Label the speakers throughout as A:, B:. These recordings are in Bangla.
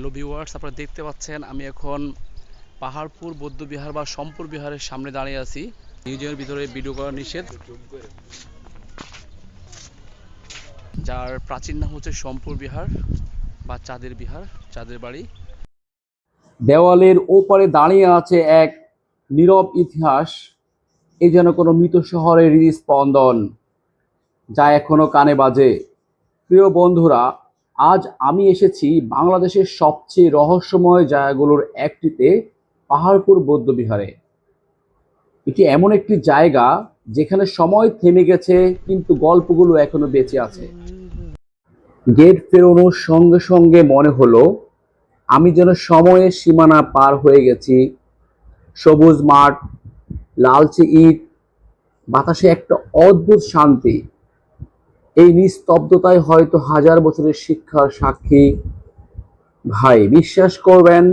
A: হ্যালো ভিউয়ার্স আপনারা দেখতে পাচ্ছেন, আমি এখন পাহাড়পুর, বৌদ্ধ বিহার বা সম্পুর বিহারের সামনে দাঁড়িয়ে আছি। মিউজিয়ামের ভিতরে ভিডিও করা নিষেধ। যার প্রাচীন নাম হচ্ছে সম্পুর বিহার বা চাঁদের বিহার, চাঁদের বাড়ি।
B: দেওয়ালের ওপারে দাঁড়িয়ে আছে এক নীরব ইতিহাস। এই যেন কোনো মৃত শহরের হৃদস্পন্দন, যা এখনও কানে বাজে। প্রিয় বন্ধুরা আজ আমি এসেছি বাংলাদেশের সবচেয়ে রহস্যময় জায়গাগুলোর একটিতে, পাহাড়পুর বৌদ্ধবিহারে। এটি এমন একটি জায়গা যেখানে সময় থেমে গেছে, কিন্তু গল্পগুলো এখনও বেঁচে আছে। গেট পেরোনোর সঙ্গে সঙ্গে মনে হলো, আমি যেন সময়ের সীমানা পার হয়ে গেছি। সবুজ মাঠ, লালচে ইট, বাতাসে একটা অদ্ভুত শান্তি। এই নিস্তব্ধতায় হয়তো হাজার বছরের শিক্ষার সাক্ষী। ভাই, বিশ্বাস করবেন,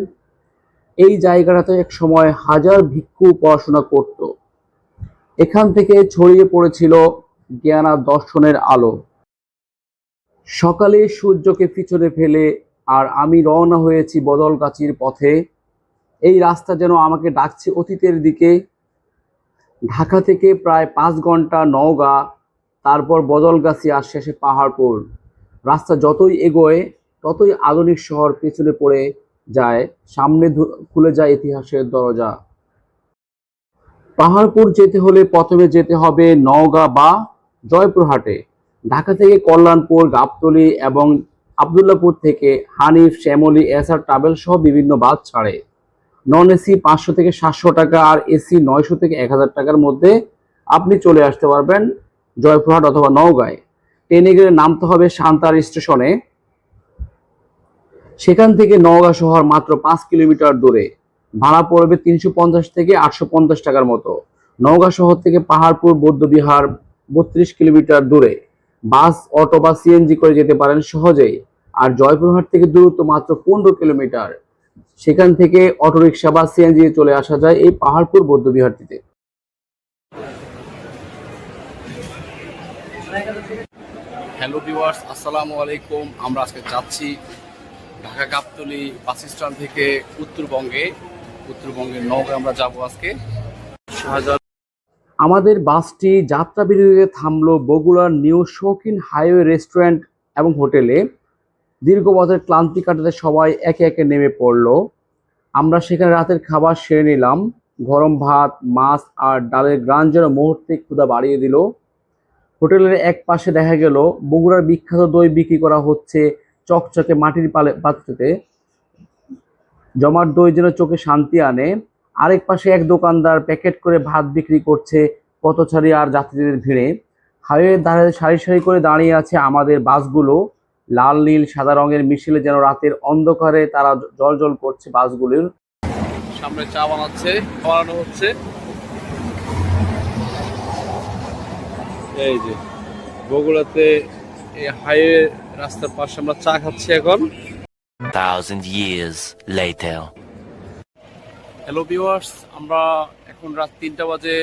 B: এই জায়গাটাতে এক সময় হাজার ভিক্ষু পড়াশোনা করত। এখান থেকে ছড়িয়ে পড়েছিল জ্ঞান দর্শনের আলো। সকালে সূর্যকে পিছনে ফেলে আর আমি রওনা হয়েছি বদলগাছির পথে। এই রাস্তা যেন আমাকে ডাকছে অতীতের দিকে। ঢাকা থেকে প্রায় পাঁচ ঘণ্টা নওগাঁ তারপর বদলগাছি আর শেষে পাহাড়পুর। রাস্তা যতই এগোয়, ততই আধুনিক শহর পেছনে পড়ে যায়, সামনে খুলে যায় ইতিহাসের দরজা। পাহাড়পুর যেতে হলে প্রথমে যেতে হবে নওগাঁ বা জয়পুরহাটে। ঢাকা থেকে কল্যাণপুর, গাবতলী এবং আবদুল্লাপুর থেকে হানিফ, শ্যামলি এসআর ট্রাভেল সহ বিভিন্ন বাস ছাড়ে। নন এসি পাঁচশো থেকে সাতশো টাকা আর এসি নয়শো থেকে এক হাজার টাকার মধ্যে আপনি চলে আসতে পারবেন জয়পুরহাট অথবা নওগাঁয়। ট্রেনে গেলে নামতে হবে সান্তার স্টেশনে। সেখান থেকে নওগাঁ শহর মাত্র পাঁচ কিলোমিটার দূরে। ভাড়া পড়বে তিনশো পঞ্চাশ থেকে আটশো পঞ্চাশ টাকার মতো। নওগাঁ শহর থেকে পাহাড়পুর বৌদ্ধবিহার বত্রিশ কিলোমিটার দূরে। বাস, অটো বা সিএনজি করে যেতে পারেন সহজেই। আর জয়পুরহাট থেকে দূরত্ব মাত্র পনেরো কিলোমিটার। সেখান থেকে অটোরিকশা বা সিএনজি চলে আসা যায় এই পাহাড়পুর বৌদ্ধবিহারটিতে
A: হ্যালো ভিউয়ার্স আসসালামু আলাইকুম। আমরা আজকে যাচ্ছি ঢাকা গাবতলী বাস স্ট্যান্ড থেকে উত্তরবঙ্গে। উত্তরবঙ্গের নওগাঁ আমরা যাব আজকে।
B: আমাদের বাসটি যাত্রা বিরতিতে থামলো বগুড়ার নিউ শৌখিন হাইওয়ে রেস্টুরেন্ট এবং হোটেলে। দীর্ঘ পথের ক্লান্তি কাটাতে সবাই একে একে নেমে পড়ল। আমরা সেখানে রাতের খাবার সেরে নিলাম। গরম ভাত, মাছ আর ডালের গ্রান যেন মুহূর্তে ক্ষুধা বাড়িয়ে দিল। হোটেলের এক পাশে দেখা গেল বগুড়ার বিখ্যাত দই বিক্রি করা হচ্ছে চকচকে মাটির পালে পাত্রতে। জমাট দই যেন চোখে শান্তি আনে। আরেক পাশে এক দোকানদার প্যাকেট করে ভাত বিক্রি করছে পথচারী আর যাত্রীদের ভিড়ে। হাইওয়ের ধারে সারি সারি করে দাঁড়িয়ে আছে আমাদের বাসগুলো। লাল, নীল, সাদা রঙের মিছিলে যেন রাতের অন্ধকারে তারা জল জল করছে বাসগুলির।
A: সামনে চা বানাচ্ছে বানানো হচ্ছে। এই যে বগুড়াতে এই হাইওয়ে রাস্তার পাশে আমরা চা খাচ্ছি এখন।
C: thousand years later.
A: Hello viewers আমরা এখন রাত তিনটা বাজে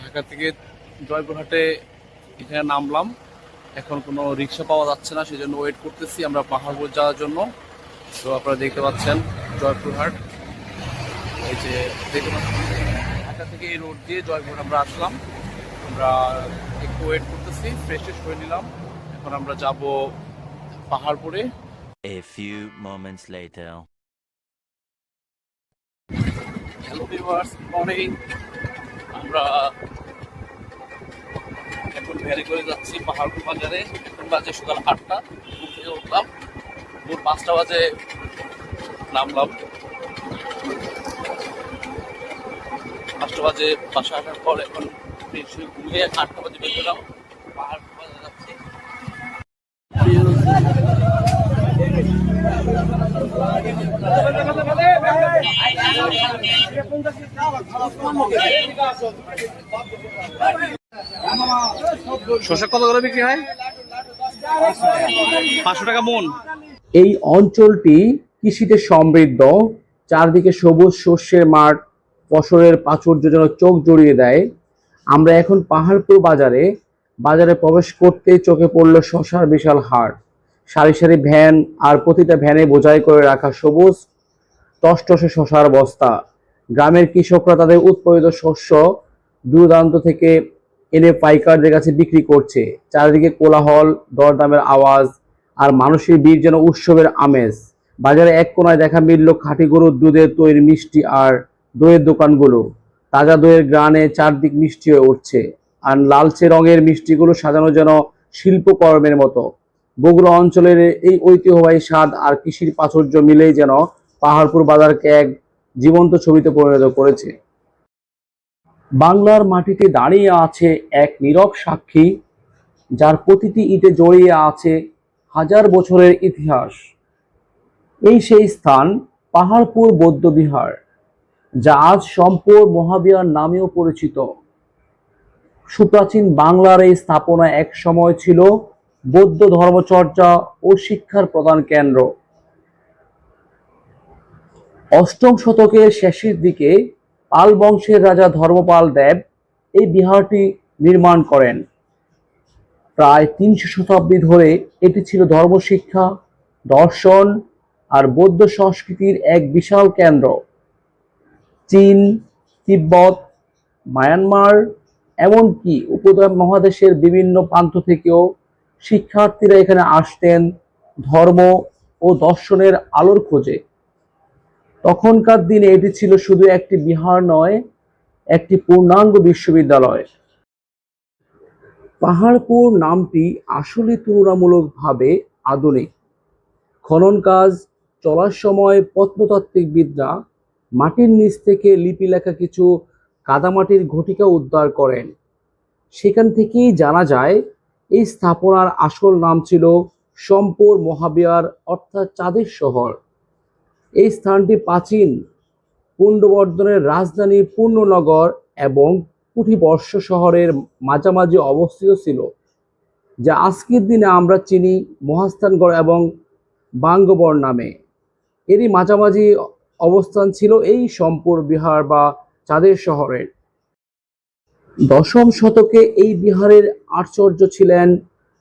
A: ঢাকা থেকে জয়পুরহাটে এখানে নামলাম। এখন কোনো রিক্সা পাওয়া যাচ্ছে না সেই জন্য ওয়েট করতেছি আমরা পাহাড়পুর যাওয়ার জন্য। তো আপনারা দেখতে পাচ্ছেন জয়পুরহাট। এই যে দেখতে পাচ্ছেন ঢাকা থেকে এই রোড দিয়ে জয়পুরহাট আমরা আসলাম। আমরা ওয়েট করতেছি ফ্রেশ ট্রেশ করে নিলাম। এখন আমরা যাব পাহাড়পুরে।
C: A few moments later.
A: Hello viewers morning আমরা এখন ভ্যালি করে যাচ্ছি পাহাড়পুর বাজারে। এখন বাজে সকাল আটটা ঘুম থেকে উঠলাম। ভোর পাঁচটা বাজে নামলাম। পাঁচটা বাজে বাসা আসার পর এখন যাচ্ছি কত করে বিক্রি হয়? পাঁচশো টাকা মন।
B: এই অঞ্চলটি কৃষিতে সমৃদ্ধ। চারদিকে সবুজ শস্যের মাঠ, ফসলের প্রাচুর্য যেন চোখ জড়িয়ে দেয়। আমরা এখন পাহাড়পুর বাজারে বাজারে প্রবেশ করতে চোখে পড়ল শশার বিশাল হাট সারি সারি ভ্যান আর প্রতিটা ভ্যানে বোঝাই করে রাখা সবুজ টসটসে শশার বস্তা। গ্রামের কৃষকরা তাদের উৎপাদিত শস্য দূরদান্ত থেকে এনে পাইকারদের কাছে বিক্রি করছে। চারিদিকে কোলাহল, দরদামের আওয়াজ আর মানুষের বীর যেন উৎসবের আমেজ। বাজারে এক কোনায় দেখা মিলল খাঁটি গরুর দুধের তৈরি মিষ্টি আর দইয়ের দোকানগুলো। তাজা দইয়ের গ্রানে চারদিক মিষ্টি হয়ে উঠছে। আর লালচে রঙের মিষ্টিগুলো সাজানো যেন শিল্পকর্মের মতো। বগুড়া অঞ্চলের এই ঐতিহ্যবাহী স্বাদ আর কৃষির প্রাচুর্য মিলেই যেন পাহাড়পুর বাজারকে এক জীবন্ত ছবিতে পরিণত করেছে। বাংলার মাটিতে দাঁড়িয়ে আছে এক নীরব সাক্ষী, যার প্রতিটি ইটে জড়িয়ে আছে হাজার বছরের ইতিহাস। এই সেই স্থান, পাহাড়পুর বৌদ্ধবিহার। যা আজ সম্পর মহাবিহার নামেও পরিচিত। সুপ্রাচীন বাংলার এই স্থাপনা এক সময় ছিল বৌদ্ধ ধর্মচর্চা ও শিক্ষার প্রধান কেন্দ্র। অষ্টম শতকের শেষের দিকে পাল বংশের রাজা ধর্মপাল দেব এই বিহারটি নির্মাণ করেন। প্রায় তিনশো শতাব্দী ধরে এটি ছিল ধর্মশিক্ষা, দর্শন আর বৌদ্ধ সংস্কৃতির এক বিশাল কেন্দ্র। চীন, তিব্বত, মায়ানমার, এমনকি উপদ্বীপ মহাদেশের বিভিন্ন প্রান্ত থেকেও শিক্ষার্থীরা এখানে আসতেন ধর্ম ও দর্শনের আলোর খোঁজে। তখনকার দিনে এটি ছিল শুধু একটি বিহার নয়, একটি পূর্ণাঙ্গ বিশ্ববিদ্যালয়। পাহাড়পুর নামটি আসলে তুলনামূলকভাবে আধুনিক। খনন কাজ, চলার সময় প্রত্নতাত্ত্বিকবিদরা মাটির নিচ থেকে লিপি লেখা কিছু কাদামাটির ঘটিকা উদ্ধার করেন। সেখান থেকেই জানা যায়, এই স্থাপনার আসল নাম ছিল সম্পর মহাবিহার, অর্থাৎ চাঁদের শহর। এই স্থানটি প্রাচীন পুণ্ডবর্ধনের রাজধানী পূর্ণনগর এবং কুঠিবর্ষ শহরের মাঝামাঝি অবস্থিত ছিল, যা আজকের দিনে আমরা চিনি মহাস্থানগড় এবং বাঙ্গবর নামে। এরই মাঝামাঝি অবস্থান ছিল এই সম্পর, বিহার বা চাঁদের শহরের। দশম শতকে এই বিহারের আশ্চর্য ছিলেন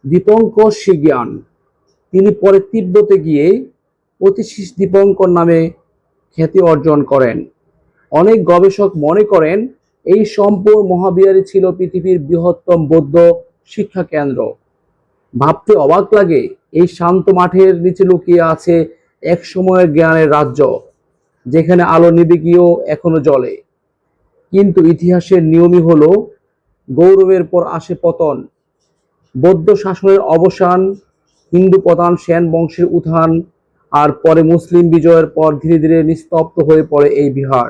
B: দীপঙ্কর শিজ্ঞান তিনি পরে তিব্বতে গিয়ে অতিশীষ দীপঙ্কর নামে খ্যাতি অর্জন করেন। অনেক গবেষক মনে করেন, এই সম্পূর্ণ মহাবিহারই ছিল পৃথিবীর বৃহত্তম বৌদ্ধ শিক্ষা কেন্দ্র। ভাবতে অবাক লাগে, এই শান্ত মাঠের নিচে লুকিয়ে আছে এক সময়ের জ্ঞানের রাজ্য। যেখানে আলো নিবে গিয়েও এখনও জ্বলে। কিন্তু ইতিহাসের নিয়মই হল, গৌরবের পর আসে পতন। বৌদ্ধ শাসনের অবসান, হিন্দু প্রধান সেন বংশের উত্থান, আর পরে মুসলিম বিজয়ের পর ধীরে ধীরে নিস্তব্ধ হয়ে পড়ে এই বিহার।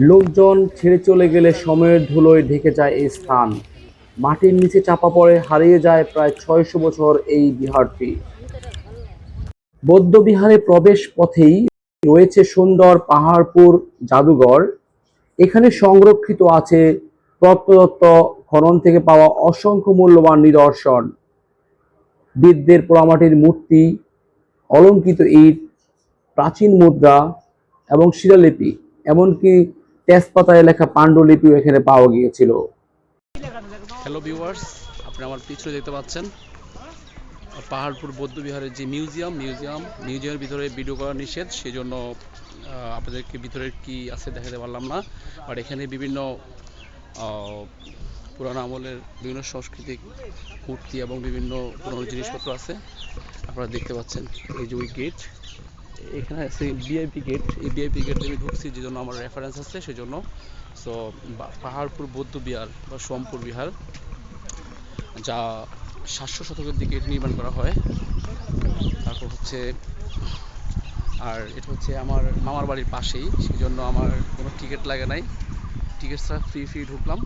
B: লোকজন ছেড়ে চলে গেলে সময়ের ধুলোয় ঢেকে যায় এই স্থান। মাটির নিচে চাপা পড়ে হারিয়ে যায় প্রায় ছয়শো বছর এই বিহারটি। বৌদ্ধ বিহারে প্রবেশ পথেই রয়েছে সুন্দর পাহাড়পুর জাদুঘর। এখানে সংরক্ষিত আছে প্রত্নদত্ত খনন থেকে পাওয়া অসংখ্য মূল্যবান নিদর্শন। বিদ্যের পোড়ামাটির মূর্তি, অলঙ্কিত ইট, প্রাচীন মুদ্রা এবং শিলালিপি, এমনকি তেজপাতায় লেখা পাণ্ডুলিপিও এখানে পাওয়া গিয়েছিল।
A: হ্যালো ভিউয়ার্স আপনি আমার পিছনে দেখতে পাচ্ছেন। পাহাড়পুর বৌদ্ধবিহারের যে মিউজিয়াম মিউজিয়াম, মিউজিয়ামের ভিতরে ভিডিও করা নিষেধ সেই জন্য আপনাদেরকে ভিতরে কি আছে দেখাতে পারলাম না। আর এখানে বিভিন্ন পুরানো আমলের বিভিন্ন সাংস্কৃতিক মূর্তি এবং বিভিন্ন পুরনো জিনিসপত্র আছে। আপনারা দেখতে পাচ্ছেন এই যে ওই গেট এখানে আছে ভিআইপি গেট এই ভিআইপি গেট আমি ঢুকছি যে জন্য আমার রেফারেন্স আছে সেই জন্য সো পাহাড়পুর বৌদ্ধ বিহার বা সোমপুর বিহার, যা সাতশো শতকের দিকে নির্মাণ করা হয়। তারপর হচ্ছে, আর এটা হচ্ছে আমার মামার বাড়ির পাশেই সেই জন্য আমার কোনো টিকিট লাগে নাই। টিকিট ছাড়া ফ্রি ফ্রি ঢুকলাম।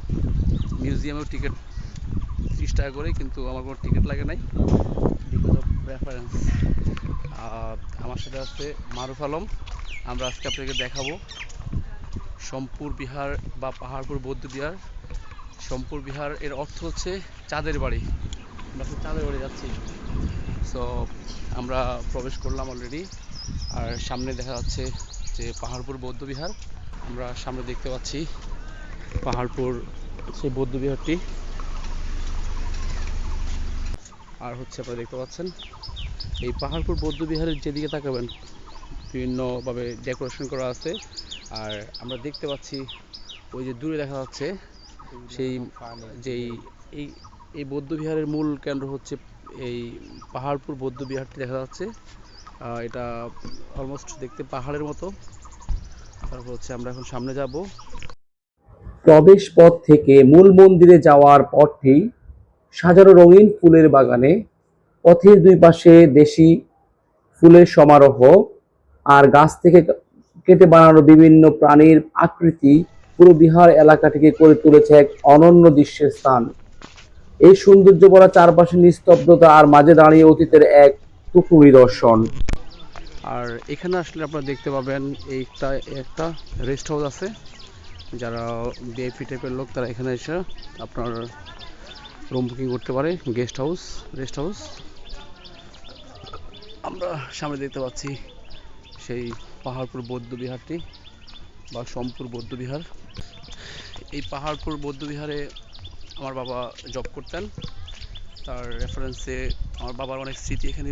A: মিউজিয়ামেও টিকিট ত্রিশ টাকা করে, কিন্তু আমার কোনো টিকিট লাগে নাই। বিকজ অফ রেফারেন্স আমার সাথে আছে মারুফ আলম। আমরা আজকে আপনাকে দেখাবো সম্পুর বিহার বা পাহাড়পুর বৌদ্ধ বিহার সম্পুর বিহার এর অর্থ হচ্ছে চাঁদের বাড়ি। আমরা এখন চাঁদের যাচ্ছি। সো আমরা প্রবেশ করলাম অলরেডি আর সামনে দেখা যাচ্ছে যে পাহাড়পুর বৌদ্ধ বিহার। আমরা সামনে দেখতে পাচ্ছি পাহাড়পুর সেই বৌদ্ধ বিহারটি। আর হচ্ছে আপনারা দেখতে পাচ্ছেন, এই পাহাড়পুর বৌদ্ধবিহারের যেদিকে তাকাবেন, বিভিন্নভাবে ডেকোরেশন করা আছে। আর আমরা দেখতে পাচ্ছি ওই যে দূরে দেখা যাচ্ছে, সেই, যেই এই এই বৌদ্ধ বিহারের মূল কেন্দ্র হচ্ছে এই পাহাড়পুর বৌদ্ধ বিহারটি দেখা যাচ্ছে। এটা অলমোস্ট দেখতে পাহাড়ের মতো। তারপর হচ্ছে আমরা এখন সামনে যাব।
B: প্রবেশ পথ থেকে মূল মন্দিরে যাওয়ার পথটি সাজানো রঙিন ফুলের বাগানে পথের দুই পাশে দেশি ফুলের সমারোহ আর গাছ থেকে কেটে বানানো বিভিন্ন প্রাণীর আকৃতি পুরো বিহার এলাকাটিকে করে তুলেছে এক অনন্য দৃশ্যের স্থান। এই সৌন্দর্য ভরা চারপাশে নিস্তব্ধতা আর মাঝে দাঁড়িয়ে অতীতের এক টুকু নিদর্শন।
A: আর এখানে আসলে আপনারা দেখতে পাবেন এইটা একটা রেস্ট হাউস আছে। যারা বিআইপি টাইপের লোক, তারা এখানে এসে আপনার রুম বুকিং করতে পারে গেস্ট হাউস রেস্ট হাউস আমরা সামনে দেখতে পাচ্ছি সেই পাহাড়পুর বৌদ্ধ বিহারটি বা সোমপুর বৌদ্ধ বিহার। এই পাহাড়পুর বৌদ্ধ বিহারে আমার বাবা জব করতেন। তার রেফারেন্সে আমার বাবার অনেক স্মৃতি এখানে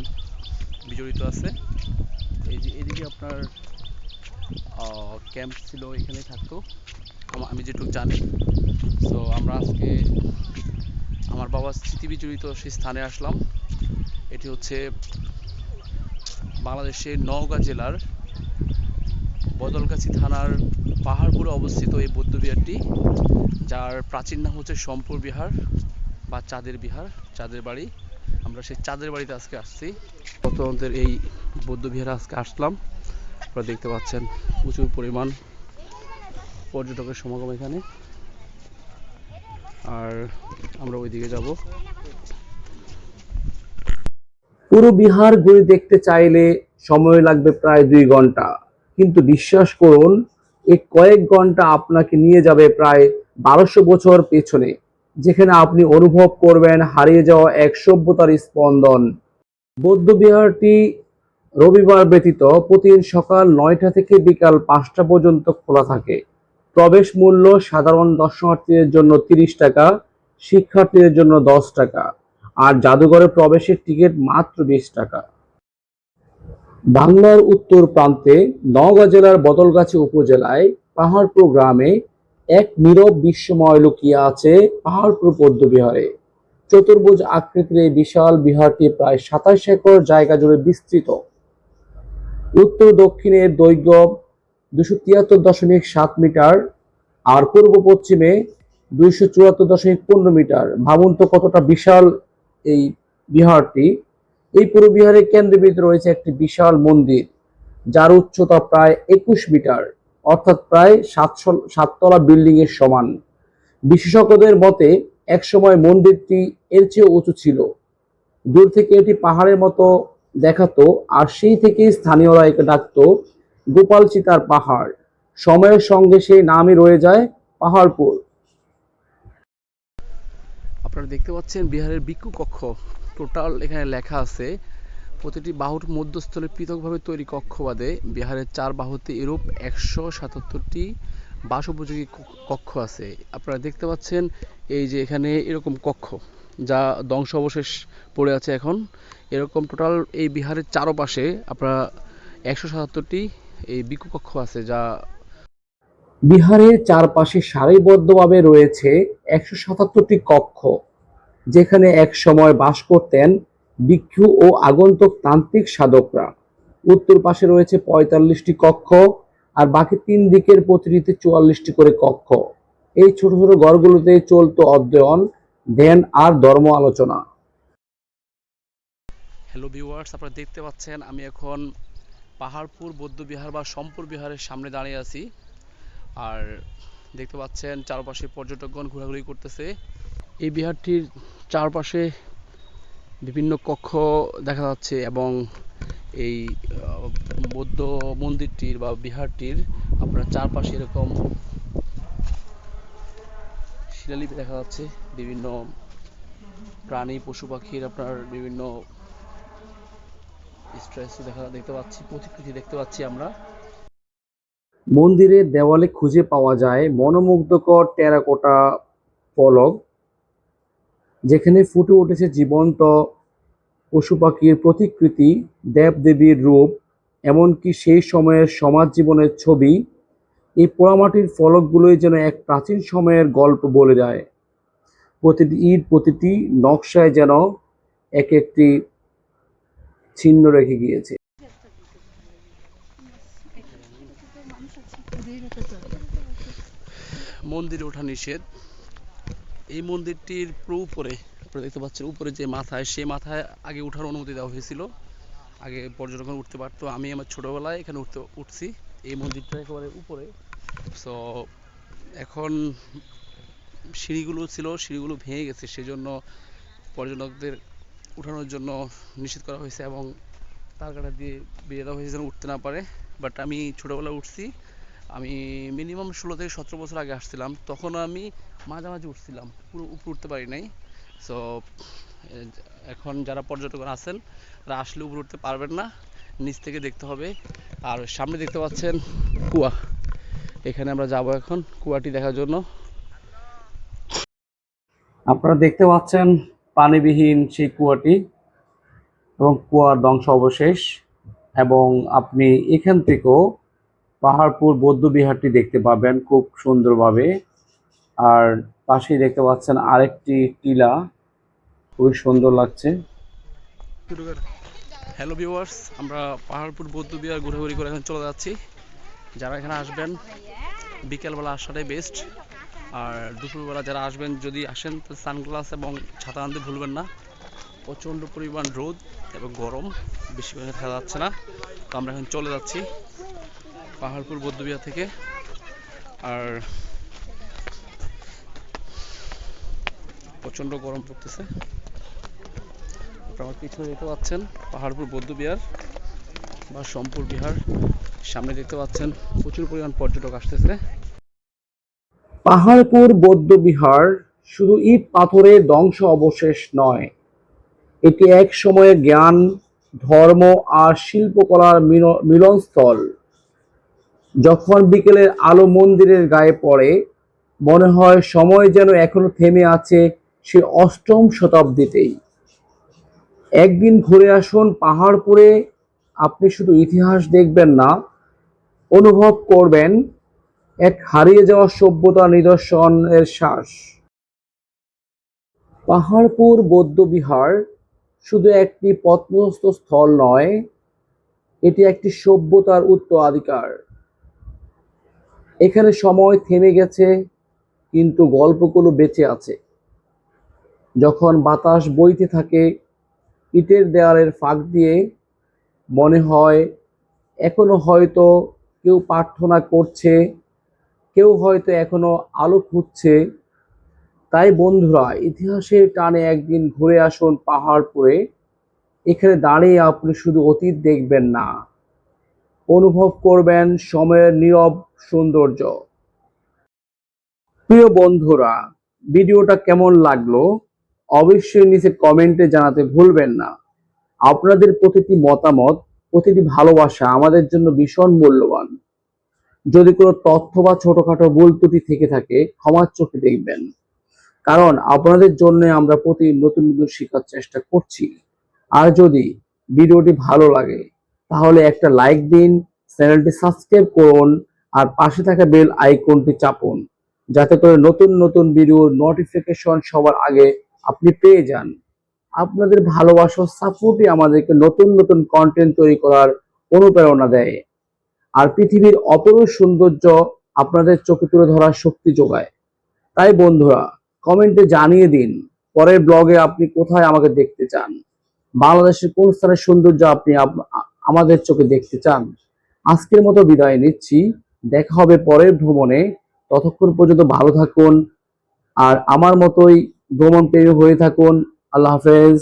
A: বিজড়িত আছে। এই যে এদিকে আপনার ক্যাম্প ছিল এখানে থাকতো। আমি যেটুকু জানি। তো আমরা আজকে আমার বাবার স্মৃতি বিজড়িত সেই স্থানে আসলাম। এটি হচ্ছে বাংলাদেশের নওগাঁ জেলার বদলগাছি থানার পাহাড়পুরে অবস্থিত এই বৌদ্ধ বিহারটি যার প্রাচীন নাম হচ্ছে সম্পুর বিহার বা চাঁদের বিহার, চাঁদের বাড়ি। আমরা সেই চাঁদের বাড়িতে আজকে আসছি। তদন্তের এই বৌদ্ধ বিহারে আজকে আসলাম। আপনারা দেখতে পাচ্ছেন প্রচুর পরিমাণ পর্যটকের সমাগম এখানে। আর আমরা ওইদিকে যাব।
B: পুরো বিহার ঘুরে দেখতে চাইলে সময় লাগবে প্রায় দুই ঘণ্টা। কিন্তু বিশ্বাস করুন এই কয়েক ঘণ্টা আপনাকে নিয়ে যাবে প্রায় বারোশো বছর পেছনে, যেখানে আপনি অনুভব করবেন হারিয়ে যাওয়া এক সভ্যতার স্পন্দন। বৌদ্ধ বিহারটি রবিবার ব্যতীত প্রতিদিন সকাল নয়টা থেকে বিকাল পাঁচটা পর্যন্ত খোলা থাকে। প্রবেশ মূল্য সাধারণ দর্শনার্থীদের জন্য তিরিশ টাকা, শিক্ষার্থীদের জন্য দশ টাকা, আর জাদুঘরে প্রবেশের টিকিট মাত্র বিশ টাকা। বাংলার উত্তর প্রান্তে নওগাঁ জেলার বদলগাছি উপজেলায় পাহাড়পুর গ্রামে এক নীরব বিশ্বময় লুকিয়ে আছে পাহাড়পুর পদ্মবিহারে। চতুর্ভুজ আকৃতির এই বিশাল বিহারটি প্রায় সাতাশ একর জায়গা জুড়ে বিস্তৃত। উত্তর দক্ষিণের দৈর্ঘ্য দুশো তিয়াত্তর দশমিক সাত মিটার আর পূর্ব পশ্চিমে দুইশো চুয়াত্তর দশমিক পনেরো মিটার। ভাবুন তো কতটা বিশাল এই বিহারটি। এই পুরো বিহারের কেন্দ্রবিন্দু রয়েছে একটি বিশাল মন্দির, যার উচ্চতা প্রায় একুশ মিটার, অর্থাৎ প্রায় সাতশো সাততলা বিল্ডিং এর সমান। বিশেষজ্ঞদের মতে, একসময় মন্দিরটি এর চেয়ে উঁচু ছিল। দূর থেকে এটি পাহাড়ের মতো দেখাতো, আর সেই থেকে স্থানীয়রা একে ডাকতো গোপাল চিতার পাহাড়। সময়ের সঙ্গে সেই নামই রয়ে যায় পাহাড়পুর।
A: আপনারা দেখতে পাচ্ছেন বিহারের ভিক্ষু কক্ষ। টোটাল এখানে লেখা আছে, প্রতিটি বাহুর মধ্যস্থলে পৃথকভাবে তৈরি কক্ষ বাদে বিহারের চার বাহুতে এরূপ একশো সাতাত্তরটি বাস উপযোগী ক- কক্ষ আছে। আপনারা দেখতে পাচ্ছেন এই যে এখানে এরকম কক্ষ, যা ধ্বংস অবশেষ পড়ে আছে এখন। এরকম টোটাল এই বিহারের চারপাশে আপনারা একশো সাতাত্তরটি এই ভিক্ষু কক্ষ আছে, যা
B: বিহারের চারপাশে সারিবদ্ধভাবে রয়েছে একশো সাতাত্তরটি কক্ষ। যেখানে এক সময় বাস করতেন ভিক্ষু ও আগন্তুক তান্ত্রিক সাধকরা। উত্তর পাশে রয়েছে পঁয়তাল্লিশটি কক্ষ আর বাকি তিন দিকের প্রতিটিতে চুয়াল্লিশটি করে কক্ষ। এই ছোট ছোট ঘরগুলোতে চলতো অধ্যয়ন, ধ্যান আর ধর্ম আলোচনা।
A: হ্যালো ভিউয়ার্স আপনারা দেখতে পাচ্ছেন আমি এখন পাহাড়পুর বৌদ্ধ বিহার বা সম্পুর বিহারের সামনে দাঁড়িয়ে আছি। আর দেখতে পাচ্ছেন, চারপাশে পর্যটকগণ ঘোরাঘুরি করতেছে। এই বিহারটির চারপাশে বিভিন্ন কক্ষ দেখা যাচ্ছে এবং এই বৌদ্ধ মন্দিরটির বা বিহারটির আপনার চারপাশে এরকম শিলালিপি দেখা যাচ্ছে, বিভিন্ন প্রাণী, পশু পাখির আপনার বিভিন্ন স্ট্রেস দেখা, দেখতে পাচ্ছি, প্রতিকৃতি দেখতে পাচ্ছি আমরা।
B: মন্দিরের দেওয়ালে খুঁজে পাওয়া যায় মনোমুগ্ধকর টেরাকোটা ফলক যেখানে ফুটে উঠেছে জীবন্ত পশু পাখির প্রতিকৃতি, দেবদেবীর রূপ, এমনকি সেই সময়ের সমাজ জীবনের ছবি। এই পোড়ামাটির ফলকগুলোই যেন এক প্রাচীন সময়ের গল্প বলে যায় প্রতিটি ইট, প্রতিটি নকশায় যেন এক একটি চিহ্ন রেখে গিয়েছে।
A: মন্দিরে ওঠা নিষেধ। এই মন্দিরটির পুরো উপরে, আপনারা দেখতে পাচ্ছেন, উপরে যে মাথায়, সে মাথায় আগে ওঠার অনুমতি দেওয়া হয়েছিল। আগে পর্যটকরা উঠতে পারতো। আমি আমার ছোটোবেলায় এখানে উঠতে, উঠছি। এই মন্দিরটা একেবারে উপরে। সো এখন সিঁড়িগুলো ছিল, সিঁড়িগুলো ভেঙে গেছে। সেজন্য পর্যটকদের উঠানোর জন্য নিষেধ করা হয়েছে এবং তার কাটা দিয়ে বেরিয়ে দেওয়া হয়েছে যেন উঠতে না পারে। বাট আমি ছোটোবেলায় উঠছি। আমি মিনিমাম ষোলো থেকে সতেরো বছর আগে আসছিলাম, তখন আমি মাঝামাঝি উঠছিলাম, পুরো উপরে উঠতে পারি নাই। সো এখন যারা পর্যটকরা আছেন, তারা আসলে উপরে উঠতে পারবেন না, নিচ থেকে দেখতে হবে। আর সামনে দেখতে পাচ্ছেন কুয়া। এখানে আমরা যাব এখন কুয়াটি দেখার জন্য।
B: আপনারা দেখতে পাচ্ছেন পানিবিহীন সেই কুয়াটি এবং কুয়ার ধ্বংস অবশেষ। এবং আপনি এখান থেকেও পাহাড়পুর বৌদ্ধবিহারটি দেখতে পাবেন খুব সুন্দরভাবে। আর পাশেই দেখতে পাচ্ছেন আরেকটি টিলা, খুবই সুন্দর লাগছে।
A: হ্যালো ভিউয়ার্স, আমরা পাহাড়পুর বৌদ্ধবিহার ঘোরাঘুরি করে এখন চলে যাচ্ছি। যারা এখানে আসবেন, বিকেলবেলা আসাটাই বেস্ট আর দুপুরবেলা যারা আসবেন, যদি আসেন, তো সানগ্লাস এবং ছাতা আনতে ভুলবেন না। প্রচণ্ড পরিমাণ রোদ এবং গরম, বেশি করে থাকা যাচ্ছে না। তো আমরা এখন চলে যাচ্ছি। পাহাড়পুর, বৌদ্ধবিহার থেকে। আর প্রচণ্ড গরম পড়তেছে। আমার পিছনে দেখতে পাচ্ছেন পাহাড়পুর, বৌদ্ধবিহার বা সম্পুর বিহার। সামনে দেখতে পাচ্ছেন প্রচুর পরিমাণ পর্যটক আসতেছে।
B: পাহাড়পুর, বৌদ্ধবিহার শুধু ইট পাথরের ধ্বংস অবশেষ নয়। এটি এক সময়ে জ্ঞান, ধর্ম আর শিল্পকলার মিল- মিলনস্থল। যখন বিকেলের আলো মন্দিরের গায়ে পড়ে, মনে হয় সময় যেন এখনও থেমে আছে সে অষ্টম শতাব্দীতেই। একদিন ঘুরে আসুন পাহাড়পুরে আপনি শুধু ইতিহাস দেখবেন না, অনুভব করবেন এক হারিয়ে যাওয়া সভ্যতা নিদর্শনের শ্বাস। পাহাড়পুর বৌদ্ধবিহার শুধু একটি পত্নস্থ স্থল নয়, এটি একটি সভ্যতার উত্তরাধিকার। এখানে সময় থেমে গেছে, কিন্তু গল্পগুলো বেঁচে আছে। যখন বাতাস বইতে থাকে, ইটের দেয়ালের ফাঁক দিয়ে মনে হয়, এখনও হয়তো কেউ প্রার্থনা করছে, কেউ হয়তো এখনও আলো খুঁজছে। তাই বন্ধুরা, ইতিহাসের টানে একদিন ঘুরে আসুন পাহাড় পাহাড়পুরে। এখানে দাঁড়িয়ে আপনি শুধু অতীত দেখবেন না। অনুভব করবেন সময়ের নীরব সৌন্দর্য। প্রিয় বন্ধুরা, ভিডিওটা কেমন লাগল অবশ্যই নিচে কমেন্টে জানাতে ভুলবেন না। আপনাদের প্রতিটি মতামত, প্রতিটি ভালোবাসা আমাদের জন্য ভীষণ মূল্যবান। যদি কোনো তথ্য বা ছোটখাটো ভুল ত্রুটি থেকে থাকে ক্ষমার চোখে দেখবেন। কারণ আপনাদের জন্য আমরা প্রতি নতুন নতুন শেখার চেষ্টা করছি। আর যদি ভিডিওটি ভালো লাগে তাহলে একটা লাইক দিন চ্যানেলটি সাবস্ক্রাইব করুন, আর পাশে থাকা বেল আইকনটি চাপুন, যাতে করে নতুন নতুন ভিডিওর নোটিফিকেশন সবার আগে আপনি পেয়ে যান। আপনাদের ভালোবাসা সাপোর্টই আমাদেরকে নতুন নতুন কন্টেন্ট তৈরি করার অনুপ্রেরণা দেয়, আর পৃথিবীর অপরূপ সৌন্দর্য আপনাদের চোখে তুলে ধরার শক্তি যোগায়। তাই বন্ধুরা কমেন্টে জানিয়ে দিন, পরের ব্লগে আপনি কোথায় আমাকে দেখতে চান? বাংলাদেশের কোন স্থানের সৌন্দর্য আপনি আমাদের চোখে দেখতে চান। আজকের মতো বিদায় নিচ্ছি। দেখা হবে পরের ভ্রমণে। ততক্ষণ পর্যন্ত ভালো থাকুন। আর আমার মতোই ভ্রমণ প্রেমী হয়ে থাকুন। আল্লাহ হাফেজ।